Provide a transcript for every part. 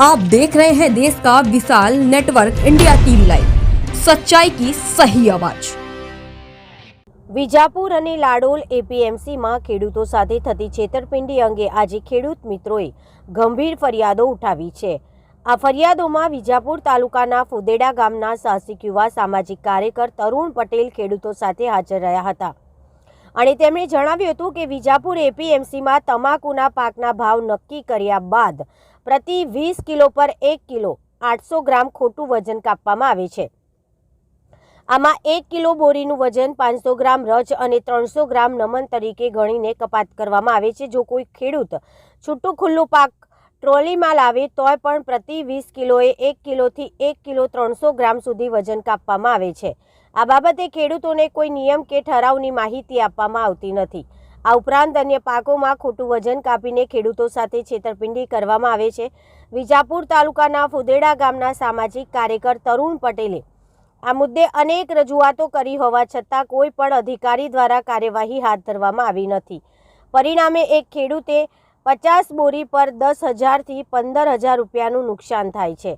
आप देख रहे हैं देश का विशाल नेटवर्क इंडिया टीवी लाइव सच्चाई की सही आवाज વિજાપુર અને લાડોલ એપીએમસીમાં ખેડૂતો સાથે થતી છેતરપિંડી અંગે આજે ખેડૂત મિત્રોએ ગંભીર ફરિયાદો ઉઠાવી છે આ ફરિયાદોમાં વિજાપુર તાલુકાના ફુદેડા ગામના સાહસિક યુવા સામાજિક કાર્યકર તરુણ પટેલ ખેડૂતો સાથે હાજર રહ્યા હતા અને તેમણે જણાવ્યું હતું કે વિજાપુર એપીએમસીમાં તમાકુના પાકના ભાવ નક્કી કર્યા બાદ પ્રતિ વીસ કિલો પર એક કિલો આઠસો ગ્રામ ખોટું વજન કાપવામાં આવે છે. આમાં એક કિલો બોરીનું વજન પાંચસો ગ્રામ રજ અને ત્રણસો ગ્રામ નમન તરીકે ગણીને કપાત કરવામાં આવે છે. જો કોઈ ખેડૂત છૂટું ખુલ્લું પાક ટ્રોલીમાં લાવે તોય પણ પ્રતિ વીસ કિલોએ એક કિલોથી એક કિલો ત્રણસો ગ્રામ સુધી વજન કાપવામાં આવે છે. આ બાબતે ખેડૂતોને કોઈ નિયમ કે ઠરાવની માહિતી આપવામાં આવતી નથી. આ ઉપરાંત અન્ય પાકોમાં ખોટું વજન કાપીને ખેડૂતો સાથે છેતરપિંડી કરવામાં આવે છે. વિજાપુર તાલુકાના ફુદેડા ગામના સામાજિક કાર્યકર તરુણ પટેલે આ મુદ્દે અનેક રજૂઆતો કરી હોવા છતાં કોઈ પણ અધિકારી દ્વારા કાર્યવાહી હાથ ધરવામાં આવી નથી. પરિણામે એક ખેડૂતે પચાસ બોરી પર દસ હજારથી પંદર હજાર રૂપિયાનું નુકસાન થાય છે.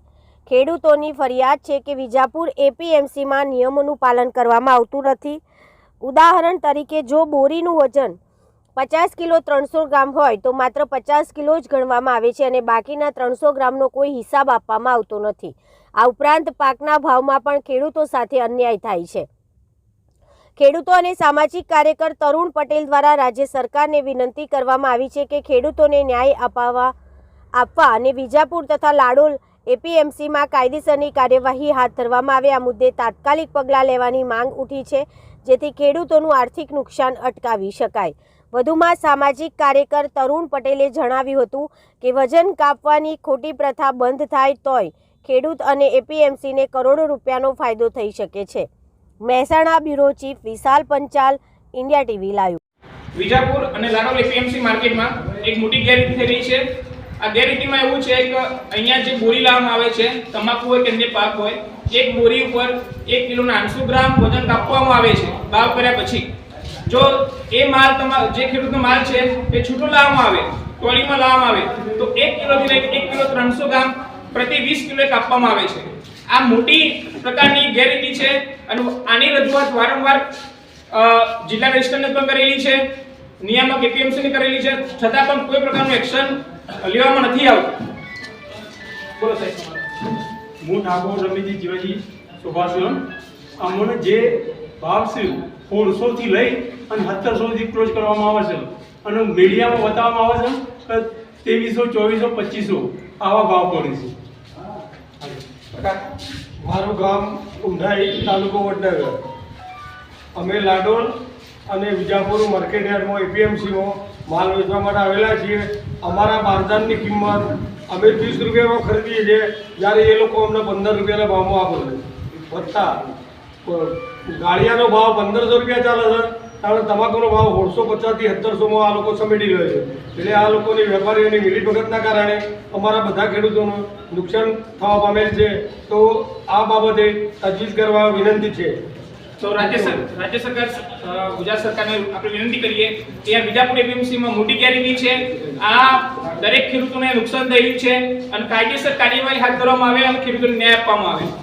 ખેડૂતોની ફરિયાદ છે કે વિજાપુર એપીએમસીમાં નિયમોનું પાલન કરવામાં આવતું નથી. ઉદાહરણ તરીકે જો બોરીનું વજન પચાસ કિલો ત્રણસો ગ્રામ હોય તો માત્ર પચાસ કિલો જ ગણવામાં આવે છે અને બાકીના ત્રણસો ગ્રામનો કોઈ હિસાબ આપવામાં આવતો નથી. આ ઉપરાંત પાકના ભાવમાં પણ ખેડૂતો સાથે અન્યાય થાય છે. ખેડૂતો અને સામાજિક કાર્યકર તરુણ પટેલ દ્વારા રાજ્ય સરકારને વિનંતી કરવામાં આવી છે કે ખેડૂતોને ન્યાય અપાવવા, આપવા અને વિજાપુર તથા લાડોલ એપીએમસીમાં કાયદેસરની કાર્યવાહી હાથ ધરવામાં આવે. આ મુદ્દે તાત્કાલિક પગલાં લેવાની માંગ ઉઠી છે, જેથી ખેડૂતોનું આર્થિક નુકસાન અટકાવી શકાય. વધુમાં સામાજિક કાર્યકર તરુણ પટેલે જણાવ્યું હતું કે વજન કાપવાની ખોટી પ્રથા બંધ થાય તોય ખેડૂત અને એપીએમસીને કરોડો રૂપિયાનો ફાયદો થઈ શકે છે. Mehsana bureau chief Vishal Panchal, India TV live. Vijapur અને લાડોલ એપીએમસી માર્કેટમાં એક મોટી ગેરરીતિ થઈ છે. આ ગેરરીતિમાં એવું છે કે અહીંયા જે બોરી લાવવામાં આવે છે, તમાકુ હોય કે અન્ય પાક હોય, એક બોરી ઉપર એક કિલોના આઠસો ગ્રામ વજન કાપવામાં આવે છે. ભાવ કર્યા પછી જો એ માલ તમારો જે ખેડૂતનો માલ છે, એ છૂટો લાવવામાં આવે ટોળીમાં લાવવામાં આવે, તો એક કિલોથી લઈને એક કિલો ત્રણસો ગ્રામ પ્રતિ વીસ કિલો કાપવામાં આવે છે. આ મોટી પ્રકારની ગેરરીતિ છે અને આની રજૂઆત વારંવાર જિલ્લા રજિસ્ટરને પણ કરેલી છે, નિયામક એપીએમસીને કરેલી છે, છતાં પણ કોઈ પ્રકારનું એક્શન લેવામાં નથી આવતું. બોલો સાહેબ. હું ઠાકોર રમીજી જીવાજી સુભાષ અમને જે ભાવ છે સોળસો થી લઈ અને સત્તરસો સુધી ક્લોઝ કરવામાં આવે છે. અને મીડિયામાં બતાવવામાં આવે છે કે ત્રેવીસો, ચોવીસો, પચીસો આવા ભાવ પડે છે. મારું ગામ ઉંધાઈ તાલુકો વડનગર. અમે લાડોલ અને વિજાપુર માર્કેટ યાર્ડમાં એપીએમસીમાં માલ વેચવા માટે આવેલા છીએ. અમારા બારદાનની કિંમત અમે ત્રીસ રૂપિયામાં ખરીદીએ છીએ. જ્યારે એ લોકો અમને પંદર રૂપિયાના ભાવમાં આપે છે. વત્તા પ- ગાળિયાનો ભાવ પંદરસો રૂપિયા ચાલે છે. કારણ તમાકુનો ભાવ ઓળસો પચાસથી સત્તરસોમાં આ લોકો સમેટી રહ્યો છે. એટલે આ લોકોની વેપારીઓની મિલીભગતના કારણે અમારા બધા ખેડૂતોનું નુકસાન થવા પામેલ છે. તો આ બાબતે તજવીજ કરવા વિનંતી છે. તો રાજ્ય રાજ્ય સરકાર ગુજરાત સરકારને આપણે વિનંતી કરીએ કે આ વિજાપુર એપીએમસીમાં મોટી ગેરરીતિ છે. આ દરેક ખેડૂતોને નુકસાન થયું છે અને કાયદેસર કાર્યવાહી હાથ ધરવામાં આવે અને ખેડૂતોને ન્યાય આપવામાં આવે.